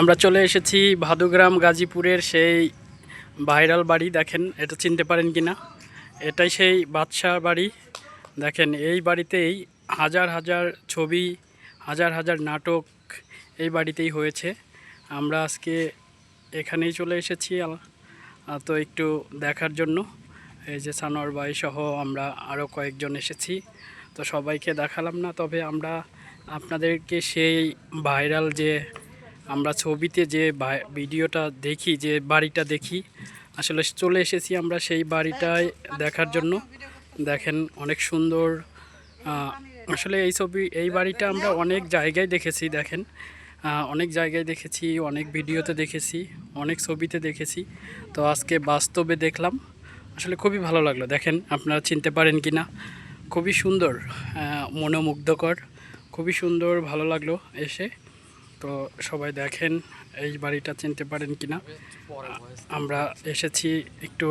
আমরা চলে এসেছি ভাদুগ্রাম গাজীপুরের সেই ভাইরাল বাড়ি, দেখেন, এটা চিনতে পারেন কি না এটাই সেই বাদশাহ বাড়ি। দেখেন, এই বাড়িতেই হাজার হাজার ছবি, হাজার হাজার নাটক এই বাড়িতেই হয়েছে। আমরা আজকে এখানেই চলে এসেছি তো একটু দেখার জন্য। এই যে সানোয়ার ভাই সহ আমরা আরও কয়েকজন এসেছি। তো সবাইকে দেখালাম না, তবে আমরা আপনাদেরকে সেই ভাইরাল যে আমরা ছবিতে যে ভিডিওটা দেখি, যে বাড়িটা দেখি, আসলে চলে এসেছি আমরা সেই বাড়িটায় দেখার জন্য। দেখেন অনেক সুন্দর আসলে এই ছবি, এই বাড়িটা আমরা অনেক জায়গায় দেখেছি, দেখেন। অনেক জায়গায় দেখেছি, অনেক ভিডিওতে দেখেছি, অনেক ছবিতে দেখেছি। তো আজকে বাস্তবে দেখলাম, আসলে খুবই ভালো লাগল। দেখেন আপনারা চিনতে পারেন কি না, খুবই সুন্দর মনোমুগ্ধকর, খুবই সুন্দর, ভালো লাগল এসে। তো সবাই দেখেন এই বাড়িটা চিনতে পারেন কি না আমরা এসেছি একটু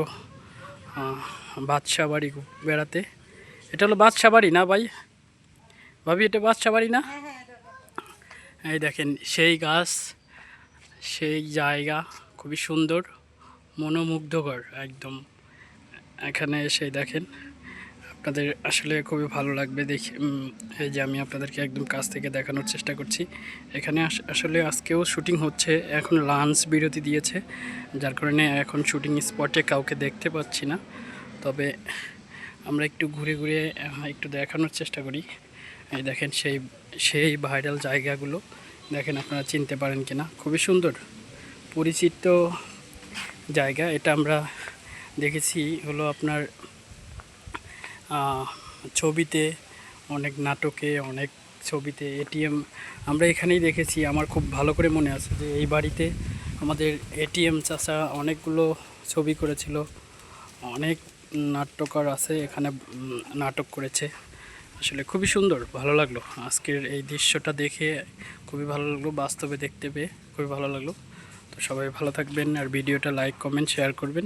বাদশা বাড়ি বেড়াতে। এটা হলো বাদশা বাড়ি না ভাই? ভাবি, এটা বাদশা বাড়ি না? এই দেখেন, সেই গাছ, সেই জায়গা, খুবই সুন্দর, মনোমুগ্ধকর একদম। এখানে এসে দেখেন। আপনাদের আসলে খুবই ভালো লাগবে দেখে এই যে আমি আপনাদেরকে একদম কাছ থেকে দেখানোর চেষ্টা করছি। এখানে আস- আসলে আজকেও শুটিং হচ্ছে, এখন লাঞ্চ বিরতি দিয়েছে, যার কারণে এখন শুটিং স্পটে কাউকে দেখতে পাচ্ছি না। তবে আমরা একটু ঘুরে ঘুরে একটু দেখানোর চেষ্টা করি। এই দেখেন সেই সেই ভাইরাল জায়গাগুলো, দেখেন আপনারা চিনতে পারেন কিনা। খুবই সুন্দর, পরিচিত জায়গা। এটা আমরা দেখেছি হলো আপনার ছবিতে, অনেক নাটকে, অনেক ছবিতে এটিএম আমরা এখানেই দেখেছি। আমার খুব ভালো করে মনে আছে যে এই বাড়িতে আমাদের এটিএম চাষা অনেকগুলো ছবি করেছিল। অনেক নাট্যকার আছে, এখানে নাটক করেছে। আসলে খুবই সুন্দর, ভালো লাগল। আজকের এই দৃশ্যটা দেখে খুবই ভালো লাগল, বাস্তবে দেখতে পেয়ে খুবই ভালো লাগল। তো সবাই ভালো থাকবেন, আর ভিডিওটা লাইক, কমেন্ট, শেয়ার করবেন।